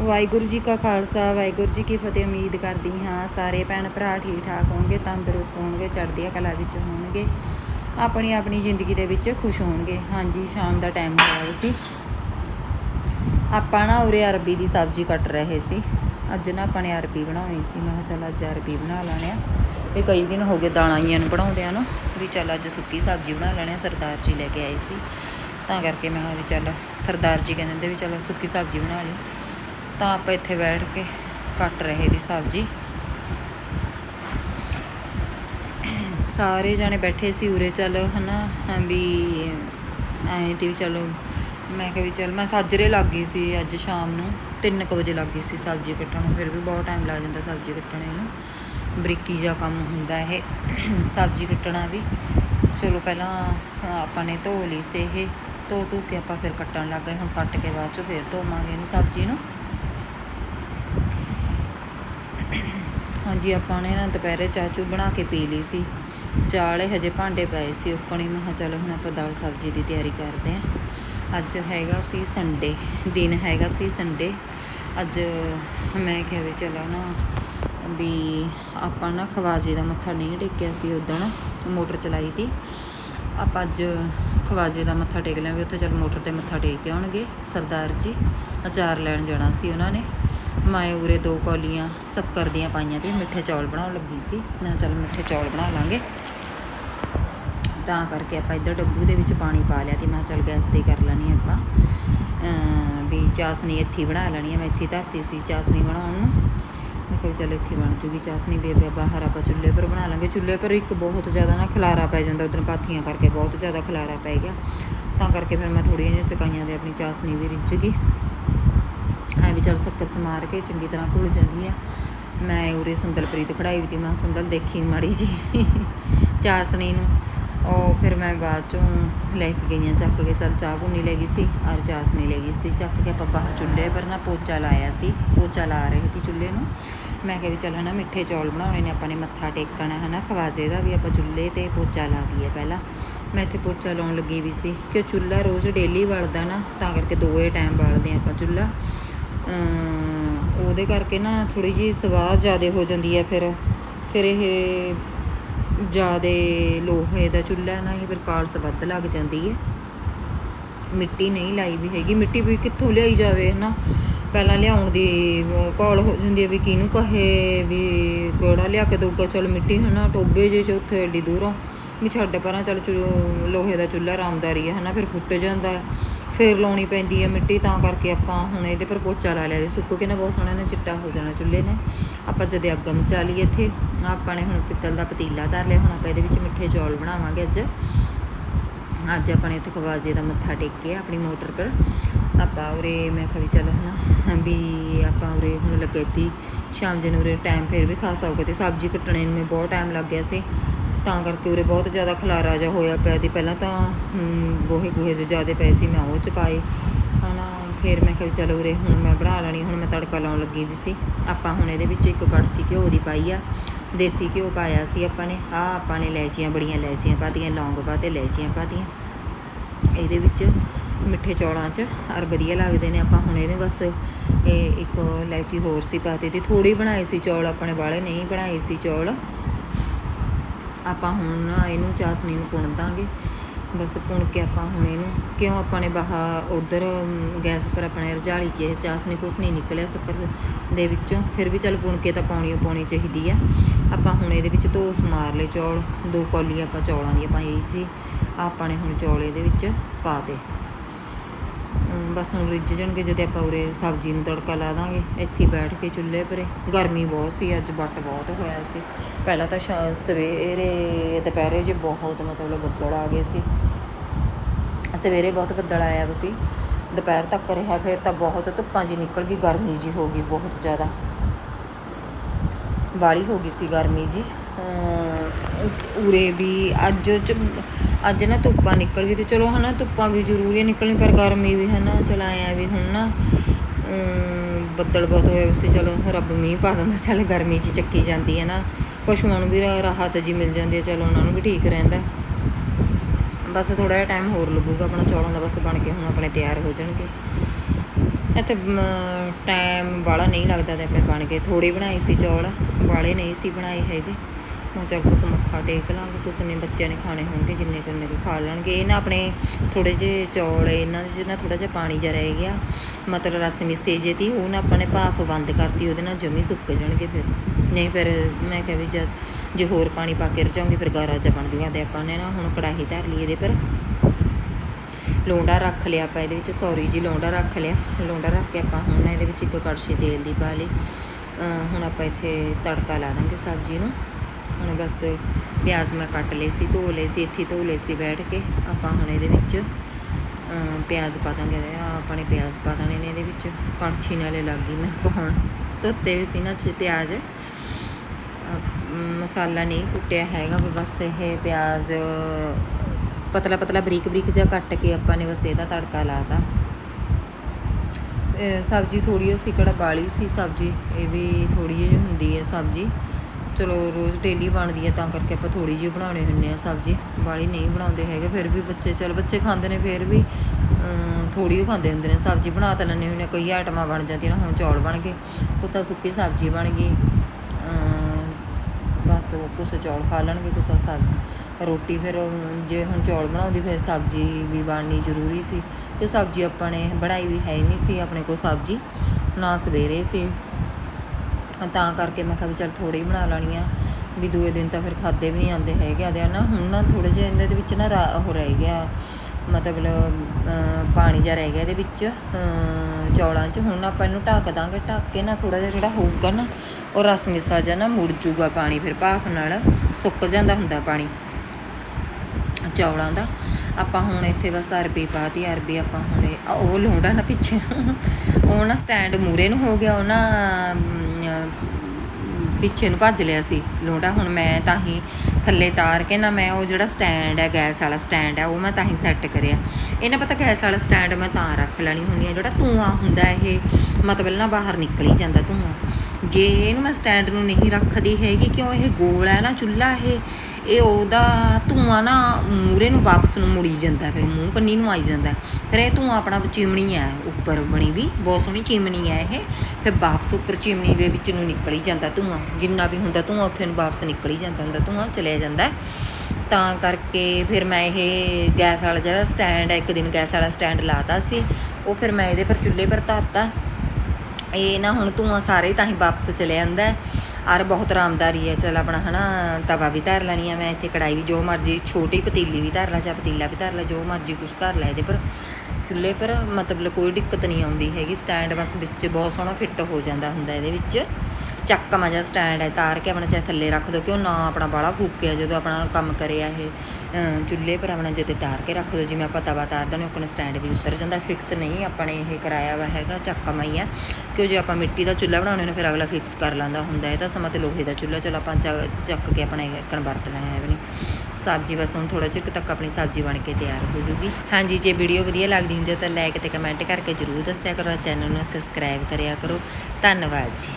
ਵਾਹਿਗੁਰੂ ਜੀ ਕਾ ਖਾਲਸਾ, ਵਾਹਿਗੁਰੂ ਜੀ ਕੀ ਫਤਿਹ। ਉਮੀਦ ਕਰਦੀ ਹਾਂ ਸਾਰੇ ਭੈਣ ਭਰਾ ਠੀਕ ਠਾਕ ਹੋਣਗੇ, ਤੰਦਰੁਸਤ ਹੋਣਗੇ, ਚੜ੍ਹਦੀਆਂ ਕਲਾ ਵਿੱਚ ਹੋਣਗੇ, ਆਪਣੀ ਆਪਣੀ ਜ਼ਿੰਦਗੀ ਦੇ ਵਿੱਚ ਖੁਸ਼ ਹੋਣਗੇ। ਹਾਂਜੀ, ਸ਼ਾਮ ਦਾ ਟਾਈਮ ਹੋਇਆ ਸੀ। ਆਪਾਂ ਨਾ ਉਰੇ ਅਰਬੀ ਦੀ ਸਬਜ਼ੀ ਕੱਟ ਰਹੇ ਸੀ। ਅੱਜ ਨਾ ਆਪਾਂ ਨੇ ਅਰਬੀ ਬਣਾਉਣੀ ਸੀ। ਮੈਂ ਕਿਹਾ ਚੱਲ ਅੱਜ ਅਰਬੀ ਬਣਾ ਲੈਣੇ ਆ। ਇਹ ਕਈ ਦਿਨ ਹੋ ਗਏ ਦਾਲਾਂ ਜੀਆਂ ਨੂੰ ਬਣਾਉਂਦਿਆਂ ਨੂੰ ਵੀ ਚੱਲ ਅੱਜ ਸੁੱਕੀ ਸਬਜ਼ੀ ਬਣਾ ਲੈਣੇ ਆ, ਸਰਦਾਰ ਜੀ ਲੈ ਕੇ ਆਏ ਸੀ। ਤਾਂ ਕਰਕੇ ਮੈਂ ਕਿਹਾ ਵੀ ਚੱਲ ਸਰਦਾਰ ਜੀ ਕਹਿੰਦੇ ਵੀ ਚੱਲ ਸੁੱਕੀ ਸਬਜ਼ੀ ਬਣਾ ਲਈ। ਤਾਂ ਆਪਾਂ ਇੱਥੇ ਬੈਠ ਕੇ ਕੱਟ ਰਹੇ ਦੀ ਸਬਜ਼ੀ। ਸਾਰੇ ਜਾਣੇ ਬੈਠੇ ਸੀ ਉਰੇ, ਚੱਲ ਹਨਾ ਹਾਂ ਵੀ ਐਂ ਤੇ ਵੀ ਚਲੋ, ਮੈਂ ਕਿਹਾ ਵੀ ਚੱਲ, ਮੈਂ ਸਾਜਰੇ ਲੱਗ ਗਈ ਸੀ ਅੱਜ ਸ਼ਾਮ ਨੂੰ 3 ਵਜੇ ਲੱਗ ਗਈ ਸੀ ਸਬਜ਼ੀ ਕੱਟਣ ਨੂੰ ਫਿਰ ਵੀ ਬਹੁਤ ਟਾਈਮ ਲੱਗ ਜਾਂਦਾ ਸਬਜ਼ੀ ਕੱਟਣੇ ਨੂੰ। ਬਰੀਕੀ ਜਿਹਾ ਕੰਮ ਹੁੰਦਾ ਇਹ, ਸਬਜ਼ੀ ਕੱਟਣਾ ਵੀ। ਚਲੋ ਪਹਿਲਾਂ ਆਪਾਂ ਨੇ ਧੋ ਲਈ ਸੀ ਇਹ ਧੋ ਧੋ ਕੇ ਆਪਾਂ ਫਿਰ ਕੱਟਣ ਲੱਗ ਗਏ, ਹੁਣ ਕੱਟ ਕੇ ਬਾਅਦ ਚੋਂ ਫਿਰ ਧੋਵਾਂਗੇ ਇਹਨੂੰ ਸਬਜ਼ੀ ਨੂੰ। ਹਾਂਜੀ, ਆਪਾਂ ਨੇ ਨਾ ਦੁਪਹਿਰੇ ਚਾਚੂ ਬਣਾ ਕੇ ਪੀ ਲਈ ਸੀ। ਚਾਲੇ ਹਜੇ ਭਾਂਡੇ ਪਏ ਸੀ ਉੱਪਣੀ ਮੈਂ ਕਿਹਾ ਚਲੋ ਹੁਣ ਆਪਾਂ ਦਾਲ ਸਬਜ਼ੀ ਦੀ ਤਿਆਰੀ ਕਰਦੇ ਆਂ ਅੱਜ ਹੈਗਾ ਸੀ ਸੰਡੇ, ਦਿਨ ਹੈਗਾ ਸੀ ਸੰਡੇ। ਅੱਜ ਮੈਂ ਕਿਹਾ ਵੀ ਚਲੋ ਨਾ ਵੀ ਆਪਾਂ ਨਾ ਖਵਾਜੇ ਦਾ ਮੱਥਾ ਨਹੀਂ ਟੇਕਿਆ ਸੀ ਉਦੋਂ, ਮੋਟਰ ਚਲਾਈ ਤੀ ਆਪਾਂ ਅੱਜ ਖਵਾਜੇ ਦਾ ਮੱਥਾ ਟੇਕ ਲਿਆ ਵੀ ਉੱਥੇ ਚਲ ਮੋਟਰ ਤੇ ਮੱਥਾ ਟੇਕ ਕੇ ਆਉਣਗੇ। ਸਰਦਾਰ ਜੀ, ਅਚਾਰ ਲੈਣ ਜਾਣਾ ਸੀ ਉਹਨਾਂ ਨੇ। ਮੈਂ ਉਰੇ ਦੋ ਕੌਲੀਆਂ ਸ਼ੱਕਰ ਦੀਆਂ ਪਾਈਆਂ ਤੇ ਮਿੱਠੇ ਚੌਲ ਬਣਾਉਣ ਲੱਗੀ ਸੀ। ਮੈਂ ਚਲ ਮਿੱਠੇ ਚੌਲ ਬਣਾ ਲਾਂਗੇ। ਤਾਂ ਕਰਕੇ ਆਪਾਂ ਇੱਧਰ ਡੱਬੂ ਦੇ ਵਿੱਚ ਪਾਣੀ ਪਾ ਲਿਆ ਤੇ ਮੈਂ ਚਲ ਗੈਸ ਤੇ ਕਰ ਲੈਣੀ ਆਪਾਂ। ਵੀ ਚਾਸਨੀ ਇੱਥੇ ਬਣਾ ਲੈਣੀ ਆ, ਮੈਂ ਇੱਥੇ ਧਰਤੀ ਸੀ ਚਾਸਨੀ ਬਣਾਉਣ ਨੂੰ। ਮੈਂ ਕਿਹਾ ਚਲ ਇੱਥੇ ਬਣ ਜੂਗੀ ਚਾਸਨੀ ਬੇਬੇ ਬਾਹਰ ਆਪਾਂ ਚੁੱਲ੍ਹੇ ਪਰ ਬਣਾ ਲਾਂਗੇ। ਚੁੱਲ੍ਹੇ ਪਰ ਇੱਕ ਬਹੁਤ ਜ਼ਿਆਦਾ ਨਾ ਖਲਾਰਾ ਪੈ ਜਾਂਦਾ ਉਧਰ ਪਾਥੀਆਂ ਕਰਕੇ, ਬਹੁਤ ਜ਼ਿਆਦਾ ਖਲਾਰਾ ਪੈ ਗਿਆ। ਤਾਂ ਕਰਕੇ ਫਿਰ ਮੈਂ ਥੋੜ੍ਹੀਆਂ ਜਿਹੀਆਂ ਚਕਾਈਆਂ ਦੇ ਆਪਣੀ ਚਾਸਨੀ ਵੀ ਰਿੱਝ ਗਈ। ਐ ਵੀ ਚਲ ਸ਼ੱਕਰ ਸਮਾਰ ਕੇ ਚੰਗੀ ਤਰ੍ਹਾਂ ਘੁਲ ਜਾਂਦੀ ਆ। ਮੈਂ ਉਰੇ ਸੁੰਦਰਪ੍ਰੀਤ ਖੜਾਈ ਵੀ ਤੀ, ਮੈਂ ਸੁੰਦਰ ਦੇਖੀ ਮਾੜੀ ਜੀ। ਚਾਸਨੀ ਨੂੰ। ਉਹ ਫਿਰ ਮੈਂ ਬਾਅਦ ਚੋਂ ਲੈ ਕੇ ਗਈਆਂ, ਚੱਕ ਕੇ ਚਲ ਚਾਹ ਭੁੰਨੀ ਲੈ ਗਈ ਸੀ ਔਰ ਨਹੀਂ ਲੈ ਗਈ ਸੀ। ਚੱਕ ਕੇ ਆਪਾਂ ਬਾਹਰ ਚੁੱਲ੍ਹੇ ਪਰ ਨਾ ਪੋਚਾ ਲਾਇਆ ਸੀ, ਪੋਚਾ ਲਾ ਰਹੇ ਸੀ ਚੁੱਲ੍ਹੇ ਨੂੰ। ਮੈਂ ਕਿਹਾ ਵੀ ਚੱਲ ਹਨਾ ਮਿੱਠੇ ਚੌਲ ਬਣਾਉਣੇ ਨੇ, ਆਪਾਂ ਨੇ ਮੱਥਾ ਟੇਕਣਾ ਹਨਾ, ਖਵਾਜੇ ਦਾ ਵੀ ਆਪਾਂ ਚੁੱਲ੍ਹੇ ਤੇ ਪੋਚਾ ਲਾ ਦਈਏ ਪਹਿਲਾਂ। ਮੈਂ ਇੱਥੇ ਪੋਚਾ ਲਾਉਣ ਲੱਗੀ ਵੀ ਸੀ ਕਿ ਚੁੱਲ੍ਹਾ ਰੋਜ਼ ਡੇਲੀ ਵਲਦਾ ਨਾ, ਤਾਂ ਕਰਕੇ ਦੋਏ ਟਾਈਮ ਬਾਲਦੇ ਆਪਾਂ ਚੁੱਲ੍ਹਾ। ਉਹਦੇ ਕਰਕੇ ਨਾ ਥੋੜੀ ਜੀ ਸਵਾਹ ਜ਼ਿਆਦਾ ਹੋ ਜਾਂਦੀ ਹੈ ਫਿਰ। ਫਿਰ ਇਹ ਜ਼ਿਆਦਾ ਲੋਹੇ ਦਾ ਚੁੱਲ੍ਹਾ ਨਾ ਇਹ ਫਿਰ ਕਾਲਸ ਵੱਧ ਲੱਗ ਜਾਂਦੀ ਹੈ। ਮਿੱਟੀ ਨਹੀਂ ਲਾਈ ਵੀ ਹੈਗੀ। ਮਿੱਟੀ ਵੀ ਕਿੱਥੋਂ ਲਿਆਈ ਜਾਵੇ, ਹਨਾ? ਪਹਿਲਾਂ ਲਿਆਉਣ ਦੀ ਕਾਲ ਹੋ ਜਾਂਦੀ ਹੈ ਵੀ ਕਿਹਨੂੰ ਕਹੇ ਵੀ ਗੋੜਾ ਲਿਆ ਕੇ ਦਊਗਾ? ਚਲ ਮਿੱਟੀ, ਹਨਾ ਟੋਬੇ ਜੇ ਚ ਉੱਥੇ ਏਡੀ ਦੂਰੋਂ ਵੀ ਛੱਡ ਪਰਾਂ, ਚਲ ਲੋਹੇ ਦਾ ਚੁੱਲ੍ਹਾ ਆਰਾਮਦਾਰੀ ਹੈ, ਹਨਾ? ਫਿਰ ਫੁੱਟ ਜਾਂਦਾ। ਹੈ ਫੇਰ ਲਾਉਣੀ ਪੈਂਦੀ ਹੈ ਮਿੱਟੀ, ਤਾਂ ਕਰਕੇ ਆਪਾਂ ਹੁਣ ਇਹਦੇ ਪਰ ਪੋਚਾ ਲਾ ਲਿਆ ਜੀ। ਸੁੱਕ ਕੇ ਨਾ ਬਹੁਤ ਸੋਹਣਾ ਨੇ ਚਿੱਟਾ ਹੋ ਜਾਣਾ ਚੁੱਲ੍ਹੇ ਨੇ। ਆਪਾਂ ਜਦੇ ਅੱਗ ਮਚਾ ਲਈ ਇੱਥੇ, ਆਪਾਂ ਨੇ ਹੁਣ ਪਿੱਤਲ ਦਾ ਪਤੀਲਾ ਧਰ ਲਿਆ ਹੁਣ, ਆਪਾਂ ਇਹਦੇ ਵਿੱਚ ਮਿੱਠੇ ਚੌਲ ਬਣਾਵਾਂਗੇ ਅੱਜ। ਅੱਜ ਆਪਾਂ ਨੇ ਇੱਥੇ ਖਵਾਜੇ ਦਾ ਮੱਥਾ ਟੇਕ ਕੇ ਆਪਣੀ ਮੋਟਰ ਪਰ ਆਪਾਂ ਉਰੇ, ਮੈਂ ਕਿਹਾ ਵੀ ਚੱਲ ਹਨਾ, ਵੀ ਆਪਾਂ ਉਰੇ ਹੁਣ ਲੱਗੇ ਤੀ ਸ਼ਾਮ ਦੇ ਨੂੰ ਉਰੇ ਟਾਈਮ ਫੇਰ ਵੀ ਖਾਸਾ ਹੋ ਗਿਆ ਤੇ ਸਬਜ਼ੀ ਕੱਟਣੇ ਨੂੰ ਬਹੁਤ ਟਾਈਮ ਲੱਗ ਗਿਆ ਸੀ। ਤਾਂ ਕਰਕੇ ਉਰੇ ਬਹੁਤ ਜ਼ਿਆਦਾ ਖਲਾਰਾ ਜਿਹਾ ਹੋਇਆ ਪਿਆ ਤੇ ਪਹਿਲਾਂ ਤਾਂ ਗੋਹੇ ਗੋਹੇ ਜਿਹੇ ਜ਼ਿਆਦਾ ਪਏ ਸੀ, ਮੈਂ ਉਹ ਚੁਕਾਏ। ਹਨਾ, ਫਿਰ ਮੈਂ ਕਿਹਾ ਚਲੋ ਉਰੇ ਹੁਣ ਮੈਂ ਬਣਾ ਲੈਣੀ, ਹੁਣ ਮੈਂ ਤੜਕਾ ਲਾਉਣ ਲੱਗੀ ਵੀ ਸੀ। ਆਪਾਂ ਹੁਣ ਇਹਦੇ ਵਿੱਚ ਇੱਕ ਕੜਸੀ ਘਿਓ ਦੀ ਪਾਈ ਆ, ਦੇਸੀ ਘਿਓ ਪਾਇਆ ਸੀ ਆਪਾਂ ਨੇ। ਆ ਆਪਾਂ ਨੇ ਇਲਾਇਚੀਆਂ, ਬੜੀਆਂ ਇਲਾਇਚੀਆਂ ਪਾਤੀਆਂ, ਲੌਂਗ ਪਾਤੇ ਤੇ ਇਲਾਇਚੀਆਂ ਪਾਤੀਆਂ। ਇਹਦੇ ਵਿੱਚ ਮਿੱਠੇ ਚੌਲਾਂ 'ਚ ਔਰ ਵਧੀਆ ਲੱਗਦੇ ਨੇ ਆਪਾਂ ਹੁਣ ਇਹਦੇ ਬਸ। ਇਹ ਇੱਕ ਇਲਾਇਚੀ ਹੋਰ ਸੀ ਪਾਤੀ, ਤੇ ਥੋੜੀ ਬਣਾਏ ਸੀ ਚੌਲ ਆਪਣੇ ਵਾਲੇ ਨਹੀਂ ਬਣਾਏ ਸੀ ਚੌਲ। ਆਪਾਂ ਹੁਣ ਇਹਨੂੰ ਚਾਸਨੀ ਨੂੰ ਪੁਣ ਦਾਂਗੇ। ਬਸ ਪੁਣ ਕੇ ਆਪਾਂ ਹੁਣ ਇਹਨੂੰ, ਕਿਉਂ ਆਪਾਂ ਨੇ ਬਾਹਾ ਉਧਰ ਗੈਸ ਉੱਪਰ ਆਪਣੇ ਰਜਾਲੀ 'ਚ ਚਾਸਨੀ ਕੁਛ ਨਹੀਂ ਨਿਕਲਿਆ ਸ਼ੱਕਰ ਦੇ ਵਿੱਚੋਂ। ਫਿਰ ਵੀ ਚੱਲ ਪੁਣ ਕੇ ਤਾਂ ਪਾਉਣੀ ਪਾਉਣੀ ਚਾਹੀਦੀ ਆ। ਆਪਾਂ ਹੁਣ ਇਹਦੇ ਵਿੱਚ ਧੋਸ ਮਾਰ ਲਏ ਚੌਲ। ਦੋ ਕੌਲੀਆਂ ਆਪਾਂ ਚੌਲਾਂ ਦੀਆਂ ਪਾਈ ਸੀ। ਆਪਾਂ ਨੇ ਹੁਣ ਚੌਲ ਇਹਦੇ ਵਿੱਚ ਪਾ ਦੇ ਬਸ ਹੁਣ ਰਿੱਝ ਜਾਣਗੇ ਜਦ ਆਪਾਂ ਉਰੇ ਸਬਜ਼ੀ ਨੂੰ ਤੜਕਾ ਲਾ ਦਾਂਗੇ। ਇੱਥੇ ਬੈਠ ਕੇ ਚੁੱਲ੍ਹੇ ਪਰੇ। ਗਰਮੀ ਬਹੁਤ ਸੀ, ਅੱਜ ਵੱਟ ਬਹੁਤ ਹੋਇਆ ਸੀ। ਪਹਿਲਾਂ ਤਾਂ ਸਵੇਰੇ, ਦੁਪਹਿਰੇ ਜੇ ਬਹੁਤ ਮਤਲਬ ਬੱਦਲ ਆ ਗਏ ਸੀ। ਸਵੇਰੇ ਬਹੁਤ ਬੱਦਲ ਆਇਆ ਸੀ। ਦੁਪਹਿਰ ਤੱਕ ਰਿਹਾ, ਫਿਰ ਤਾਂ ਬਹੁਤ ਧੁੱਪਾਂ ਜੀ ਨਿਕਲ ਗਈ, ਗਰਮੀ ਜੀ ਹੋ ਗਈ ਬਹੁਤ ਜ਼ਿਆਦਾ। ਬਾਲੀ ਹੋ ਗਈ ਸੀ ਗਰਮੀ ਜੀ ਉਰੇ ਵੀ ਅੱਜ ਚ ਅੱਜ ਨਾ ਧੁੱਪਾਂ ਨਿਕਲ ਗਈ ਤੇ ਚਲੋ ਹਨਾ ਧੁੱਪਾਂ ਵੀ ਜ਼ਰੂਰੀ ਨਿਕਲਣੀ, ਪਰ ਗਰਮੀ ਵੀ ਹੈ ਹਨਾ ਚਲਾਇਆ ਵੀ ਹੁਣ ਨਾ ਬੱਦਲ ਬਹੁਤ ਹੋਏ ਵੈਸੇ, ਚਲੋ ਰੱਬ ਮੀਂਹ ਪਾ ਦਿੰਦਾ, ਚੱਲ ਗਰਮੀ 'ਚ ਚੱਕੀ ਜਾਂਦੀ ਹੈ ਨਾ, ਪਸ਼ੂਆਂ ਨੂੰ ਵੀ ਰਾਹਤ ਜੀ ਮਿਲ ਜਾਂਦੀ ਹੈ, ਚਲੋ ਉਹਨਾਂ ਨੂੰ ਵੀ ਠੀਕ ਰਹਿੰਦਾ। ਬਸ ਥੋੜਾ ਜਿਹਾ ਟਾਈਮ ਹੋਰ ਲੱਗੂਗਾ, ਆਪਣਾ ਚੌਲਾਂ ਦਾ ਬਸ ਬਣ ਕੇ ਹੁਣ ਆਪਣੇ ਤਿਆਰ ਹੋ ਜਾਣਗੇ। ਇੱਥੇ ਟਾਈਮ ਵਾਲਾ ਨਹੀਂ ਲੱਗਦਾ ਤੇ ਆਪਣੇ ਬਣ ਕੇ ਥੋੜੇ ਬਣਾਏ ਸੀ ਚੌਲ, ਵਾਲੇ ਨਹੀਂ ਸੀ ਬਣਾਏ ਹੈਗੇ। ਮੈਂ ਕਿਹਾ ਚੱਲ ਕੁਛ ਮੱਥਾ ਟੇਕ ਲਾਂਗੇ, ਕੁਛ ਨੇ ਬੱਚਿਆਂ ਨੇ ਖਾਣੇ ਹੋਣਗੇ, ਜਿੰਨੇ ਕੁ ਕੁ ਖਾ ਲੈਣਗੇ। ਇਹ ਨਾ ਆਪਣੇ ਥੋੜੇ ਜਿਹੇ ਚੌਲ, ਇਹਨਾਂ ਦੇ 'ਚ ਨਾ ਥੋੜਾ ਜਿਹਾ ਪਾਣੀ ਜਿਹਾ ਰਹਿ ਗਿਆ, ਮਤਲਬ ਰਸ ਮਿੱਸੇ ਜੇ ਤੀ ਉਹ ਨਾ ਆਪਾਂ ਨੇ ਭਾਫ ਬੰਦ ਕਰਤੀ, ਉਹਦੇ ਨਾਲ ਜਮੀ ਸੁੱਕ ਜਾਣਗੇ ਫਿਰ। ਨਹੀਂ, ਫਿਰ ਮੈਂ ਕਿਹਾ ਵੀ ਜਦ, ਜੇ ਹੋਰ ਪਾਣੀ ਪਾ ਕੇ ਰਚਾਉਂਗੇ ਫਿਰ ਗਾਰਾ ਜਿਹਾ ਬਣ ਜੂਗਾ ਤੇ ਆਪਾਂ ਨੇ ਨਾ ਹੁਣ ਕੜਾਹੀ ਧਰ ਲਈ ਇਹਦੇ ਪਰ। ਲੌਂਡਾ ਰੱਖ ਲਿਆ ਆਪਾਂ, ਇਹਦੇ ਵਿੱਚ ਸੌਰੀ ਜੀ, ਲੋਂਡਾ ਰੱਖ ਲਿਆ। ਲੋਂਡਾ ਰੱਖ ਕੇ ਆਪਾਂ ਹੁਣ ਨਾ ਇਹਦੇ ਵਿੱਚ ਇੱਕ ਕੜਛੀ ਤੇਲ ਦੀ ਪਾ ਲਈ। ਹੁਣ ਆਪਾਂ ਇੱਥੇ ਤੜਕਾ ਲਾ ਦਾਂਗੇ ਸਬਜ਼ੀ ਨੂੰ। ਹੁਣ ਬਸ ਪਿਆਜ਼ ਮੈਂ ਕੱਟ ਲਏ ਸੀ, ਧੋ ਲਏ ਸੀ, ਇੱਥੇ ਧੋ ਲਏ ਸੀ ਬੈਠ ਕੇ। ਆਪਾਂ ਹੁਣ ਇਹਦੇ ਵਿੱਚ ਪਿਆਜ਼ ਪਾ ਦਾਂਗੇ ਆਹ ਆਪਾਂ ਨੇ ਪਿਆਜ਼ ਪਾ ਦੇਣੇ ਨੇ ਇਹਦੇ ਵਿੱਚ। ਕੜਛੀ ਨਾਲੇ ਲੱਗ ਗਈ ਮੈਂ ਪਾਉਣ। ਧੋਤੇ ਵੀ ਸੀ ਨਾ ਚ ਪਿਆਜ਼। ਮਸਾਲਾ ਨਹੀਂ ਕੁੱਟਿਆ ਹੈਗਾ ਬਸ ਇਹ ਪਿਆਜ਼, ਪਤਲਾ ਪਤਲਾ ਬਰੀਕ ਬਰੀਕ ਜਿਹਾ ਕੱਟ ਕੇ ਆਪਾਂ ਨੇ ਬਸ ਇਹਦਾ ਤੜਕਾ ਲਾਤਾ ਅਹ ਸਬਜ਼ੀ ਥੋੜੀ ਉਹ ਸੀ ਕਿਹੜਾ ਬਾਲੀ ਸੀ, ਸਬਜ਼ੀ। ਇਹ ਵੀ ਥੋੜੀ ਜਿਹੀ ਹੁੰਦੀ ਹੈ ਸਬਜ਼ੀ। ਚਲੋ ਰੋਜ਼ ਡੇਲੀ ਬਣਦੀ ਹੈ ਤਾਂ ਕਰਕੇ ਆਪਾਂ ਥੋੜੀ ਜਿਹੀ ਬਣਾਉਣੇ ਹੁੰਨੇ ਆ ਸਬਜ਼ੀ। ਬਾਲੀ ਨਹੀਂ ਬਣਾਉਂਦੇ ਹੈਗੇ ਫਿਰ ਵੀ ਬੱਚੇ ਚਲ ਬੱਚੇ ਖਾਂਦੇ ਨੇ ਫਿਰ ਵੀ ਥੋੜੀ ਉਹ ਖਾਂਦੇ ਹੁੰਦੇ ਨੇ। ਸਬਜ਼ੀ ਬਣਾ ਤਾਂ ਲੈਂਦੇ ਹੁੰਦੇ ਹਾਂ, ਕਈ ਆਈਟਮਾਂ ਬਣ ਜਾਂਦੀਆਂ ਨੇ ਹੁਣ ਚੌਲ ਬਣ ਗਏ ਕੁਛ ਸੁੱਕੀ ਸਬਜ਼ੀ ਬਣ ਗਈ ਬਸ ਕੁਛ ਚੌਲ ਖਾ ਲੈਣਗੇ ਕੁਛ ਸਬਜ਼ੀ ਰੋਟੀ ਫਿਰ ਜੇ ਹੁਣ ਚੌਲ ਬਣਾਉਂਦੀ ਫਿਰ ਸਬਜ਼ੀ ਵੀ ਬਣਨੀ ਜ਼ਰੂਰੀ ਸੀ। ਤੇ ਸਬਜ਼ੀ ਆਪਾਂ ਨੇ ਬਣਾਈ ਵੀ ਹੈ ਹੀ ਨਹੀਂ ਸੀ ਆਪਣੇ ਕੋਲ ਸਬਜ਼ੀ ਨਾ ਸਵੇਰੇ ਸੀ। ਤਾਂ ਕਰਕੇ ਮੈਂ ਕਿਹਾ ਵੀ ਚੱਲ ਹੀ ਬਣਾ ਲੈਣੀ ਆ। ਵੀ ਦੂਏ ਦਿਨ ਤਾਂ ਫਿਰ ਖਾਦੇ ਵੀ ਨਹੀਂ ਆਉਂਦੇ ਹੈਗੇ ਆਦੇ ਨਾ ਹੁਣ ਨਾ ਥੋੜੇ ਜਿਹੇ ਇਹਦੇ ਵਿੱਚ ਨਾ ਰਾ- ਉਹ ਰਹਿ ਗਿਆ। ਮਤਲਬ ਪਾਣੀ ਜਿਹਾ ਰਹਿ ਗਿਆ ਇਹਦੇ ਵਿੱਚ ਚੌਲਾਂ 'ਚ। ਹੁਣ ਆਪਾਂ ਇਹਨੂੰ ਢੱਕ ਦਾਂਗੇ, ਢੱਕ ਕੇ ਨਾ ਥੋੜਾ ਜਿਹਾ ਜਿਹੜਾ ਹੋਊਗਾ ਨਾ, ਉਹ ਰਸ ਮਿਸਾ ਜਿਹਾ ਨਾ ਮੁੜ ਜੂਗਾ ਪਾਣੀ ਫਿਰ ਭਾਫ ਨਾਲ। ਸੁੱਕ ਜਾਂਦਾ ਹੁੰਦਾ ਪਾਣੀ। ਚੌਲਾਂ ਦਾ। ਆਪਾਂ ਹੁਣ ਇੱਥੇ ਬਸ ਅਰਬੀ ਪਾਤੀ, ਅਰਬੀ ਆਪਾਂ ਹੁਣ ਉਹ ਲੋਂਡਾ ਨਾ ਪਿੱਛੇ। ਉਹ ਨਾ ਸਟੈਂਡ ਮੂਰੇ ਨੂੰ ਹੋ ਗਿਆ, ਉਹ ਨਾ ਪਿੱਛੇ ਨੂੰ ਭੱਜ ਲਿਆ ਸੀ ਲੋਂਡਾ ਹੁਣ ਮੈਂ ਤਾਂ ਹੀ ਥੱਲੇ ਤਾਰ ਕੇ ਨਾ ਮੈਂ ਉਹ ਜਿਹੜਾ ਸਟੈਂਡ ਹੈ ਗੈਸ ਵਾਲਾ ਸਟੈਂਡ ਹੈ ਉਹ ਮੈਂ ਤਾਂ ਹੀ ਸੈੱਟ ਕਰਿਆ। ਇਹ ਨਾ ਪਤਾ ਗੈਸ ਵਾਲਾ ਸਟੈਂਡ ਮੈਂ ਤਾਂ ਰੱਖ ਲੈਣੀ ਹੁੰਦੀ ਹੈ ਜਿਹੜਾ ਧੂਆਂ ਹੁੰਦਾ ਇਹ, ਮਤਲਬ ਨਾ ਬਾਹਰ ਨਿਕਲ ਹੀ ਜਾਂਦਾ ਧੂਆਂ। ਜੇ ਇਹਨੂੰ ਮੈਂ ਸਟੈਂਡ ਨੂੰ ਨਹੀਂ ਰੱਖਦੀ ਹੈਗੀ, ਕਿਉਂ ਇਹ ਗੋਲ ਹੈ ਨਾ, ਚੁੱਲ੍ਹਾ ਇਹ ਇਹ ਉਹਦਾ ਧੂਆਂ ਨਾ ਮੂਰੇ ਨੂੰ ਵਾਪਸ ਨੂੰ ਮੁੜੀ ਜਾਂਦਾ ਫਿਰ ਮੂੰਹ ਕੰਨੀ ਨੂੰ ਆਈ ਜਾਂਦਾ ਫਿਰ ਇਹ ਧੂਆਂ ਆਪਣਾ ਚਿਮਣੀ ਹੈ, ਉੱਪਰ ਬਣੀ ਵੀ, ਬਹੁਤ ਸੋਹਣੀ ਚਿਮਣੀ ਹੈ ਇਹ। ਫਿਰ ਵਾਪਸ ਉੱਪਰ ਚਿਮਣੀ ਦੇ ਵਿੱਚ ਨੂੰ ਨਿਕਲ ਹੀ ਜਾਂਦਾ ਧੂਆਂ, ਜਿੰਨਾ ਵੀ ਹੁੰਦਾ ਧੂਆਂ, ਉੱਥੇ ਨੂੰ ਵਾਪਸ ਨਿਕਲ ਹੀ ਜਾਂਦਾ ਹੁੰਦਾ ਧੂਆਂ, ਚਲਿਆ ਜਾਂਦਾ ਤਾਂ ਕਰਕੇ ਫਿਰ ਮੈਂ ਇਹ ਗੈਸ ਵਾਲਾ ਜਿਹੜਾ ਸਟੈਂਡ ਹੈ, ਇੱਕ ਦਿਨ ਗੈਸ ਵਾਲਾ ਸਟੈਂਡ ਲਾਤਾ ਸੀ, ਉਹ ਫਿਰ ਮੈਂ ਇਹਦੇ ਪਰ ਚੁੱਲ੍ਹੇ ਪਰ ਧਰਤਾ। ਇਹ ਨਾ ਹੁਣ ਧੂਆਂ ਸਾਰੇ ਤਾਂ ਹੀ ਵਾਪਸ ਚਲੇ ਜਾਂਦਾ ਔਰ ਬਹੁਤ ਆਰਾਮਦਾਰੀ ਹੈ, ਚਲ ਆਪਣਾ ਹਨਾ, ਤਵਾ ਵੀ ਧਰ ਲੈਣੀ ਆ ਮੈਂ ਇੱਥੇ ਕੜਾਈ ਵੀ ਜੋ ਮਰਜ਼ੀ, ਛੋਟੀ ਪਤੀਲੀ ਵੀ ਧਰ ਲਾ ਜਾਂ ਪਤੀਲਾ ਵੀ ਧਰ ਲਾ, ਜੋ ਮਰਜ਼ੀ ਕੁਛ ਧਰ ਲੈ ਇਹਦੇ ਪਰ। ਚੁੱਲ੍ਹੇ ਪਰ ਮਤਲਬ ਕੋਈ ਦਿੱਕਤ ਨਹੀਂ ਆਉਂਦੀ ਹੈਗੀ ਸਟੈਂਡ ਬਸ ਵਿੱਚ ਬਹੁਤ ਸੋਹਣਾ ਫਿੱਟ ਹੋ ਜਾਂਦਾ ਹੁੰਦਾ ਇਹਦੇ ਵਿੱਚ। ਚੱਕਮਾ ਜਿਹਾ ਸਟੈਂਡ ਹੈ, ਤਾਰ ਕੇ ਆਪਣਾ ਚਾਹੇ ਥੱਲੇ ਰੱਖ ਦਿਓ ਕਿਉਂ ਨਾ ਆਪਣਾ ਬਾਲਾ ਫੂਕਿਆ, ਜਦੋਂ ਆਪਣਾ ਕੰਮ ਕਰਿਆ ਇਹ ਚੁੱਲ੍ਹੇ ਪਰ ਆਪਣਾ ਜਦੇ ਤਾਰ ਕੇ ਰੱਖ ਦਿਓ ਜਿਵੇਂ ਆਪਾਂ ਤਵਾ ਤਾਰਦੇ ਨੇ ਆਪਣਾ ਸਟੈਂਡ ਵੀ ਉੱਤਰ ਜਾਂਦਾ ਫਿਕਸ ਨਹੀਂ ਆਪਣੇ ਇਹ ਕਰਾਇਆ ਵਾ ਹੈਗਾ ਚੱਕਮਾ ਹੀ ਆ। ਕਿਉਂ ਜੇ ਆਪਾਂ ਮਿੱਟੀ ਦਾ ਚੁੱਲ੍ਹਾ ਬਣਾਉਣੇ ਨੇ ਫਿਰ ਅਗਲਾ ਫਿਕਸ ਕਰ ਲੈਂਦਾ ਹੁੰਦਾ, ਇਹ ਤਾਂ ਸਮਾਂ ਤੇ ਲੋਹੇ ਦਾ ਚੁੱਲ੍ਹਾ, ਚਲ ਆਪਾਂ ਚੱਕ ਚੱਕ ਕੇ ਆਪਣਾ ਇੱਕਣ ਵਰਤ ਲੈਣਾ ਹੈ ਵੀ ਨਹੀਂ। ਸਬਜ਼ੀ ਬਸ ਹੁਣ ਥੋੜਾ ਚਿਰ ਤੱਕ ਆਪਣੀ ਸਬਜ਼ੀ ਬਣ ਕੇ ਤਿਆਰ ਹੋ ਜੂਗੀ। ਹਾਂਜੀ, ਜੇ ਵੀਡੀਓ ਵਧੀਆ ਲੱਗਦੀ ਹੁੰਦੀ ਹੈ ਤਾਂ ਲਾਈਕ ਤੇ ਕਮੈਂਟ ਕਰਕੇ ਜਰੂਰ ਦੱਸਿਆ ਕਰੋ ਚੈਨਲ ਨੂੰ ਸਬਸਕ੍ਰਾਈਬ ਕਰਿਆ ਕਰੋ। ਧੰਨਵਾਦ ਜੀ।